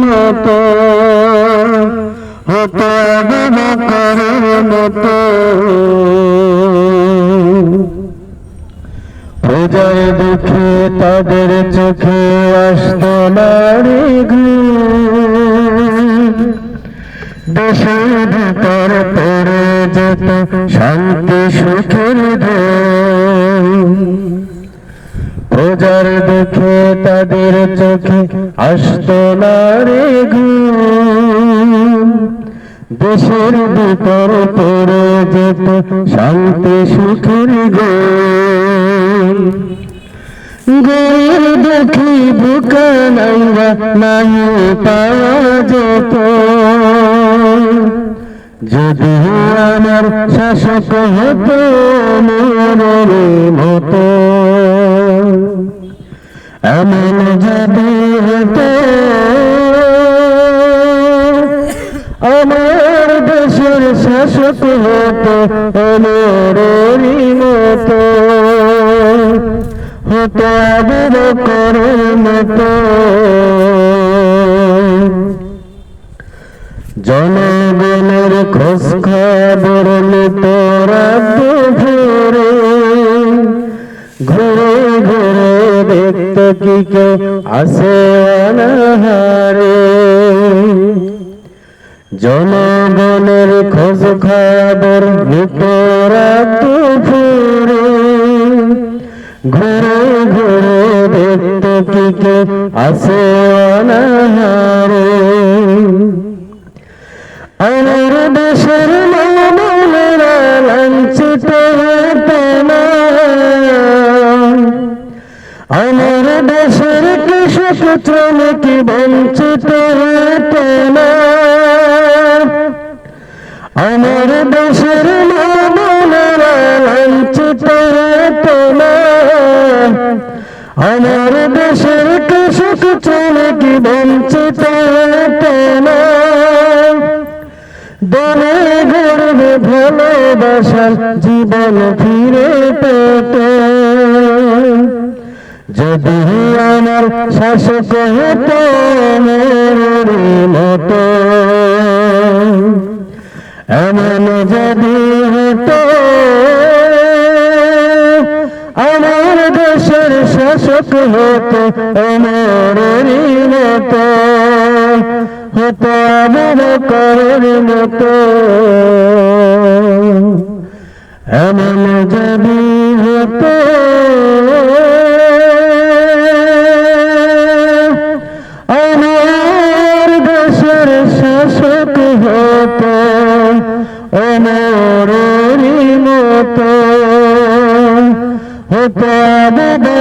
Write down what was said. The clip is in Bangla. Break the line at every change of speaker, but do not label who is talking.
মতো হতো বকরের মতো পূজার দুঃখে তাদের চোখে আসতো নারী দেশের ভিতর পড়ে যেত শান্তি সুখের ঢেউ প্রজার দেখে তাদের চোখে আসতো নারী দেশের ভিতর পড়ে যেত শান্তি, সুখের গো গরিব দুঃখী বুকা নাইবা নাই পাওয়া যেত। যদি আমার শাসক হতো মোরের মতো এমন যদি হতো আমার দেশের শাসক হতো মতো, হতো আবুর মতো। জনগণের খোঁজ খবর তোরা ঘুরে ঘুরে দেখত কি কে আসে অনাহারে? জনগণের খোঁজ খবর তোরা ঘুরে ঘুরে ঘুরে দেখত কি কে আসে অনাহারে? আমার দেশের কৃষক শ্রমিক বঞ্চিত হতে আমার দেশের মামলেরা লাঞ্ছিত আমার দেশের কৃষক শ্রমিক বঞ্চিত হতে দলে গর্বে ভালোবাসার জীবন ফিরে পেতে যদি আমার শাসক হতো মতো, এমন যদি হতো, আমার দেশের শাসক হতো আমার মতো, হতো আমার করের মতো। এমন যদি ওমরের মতো হতে আবু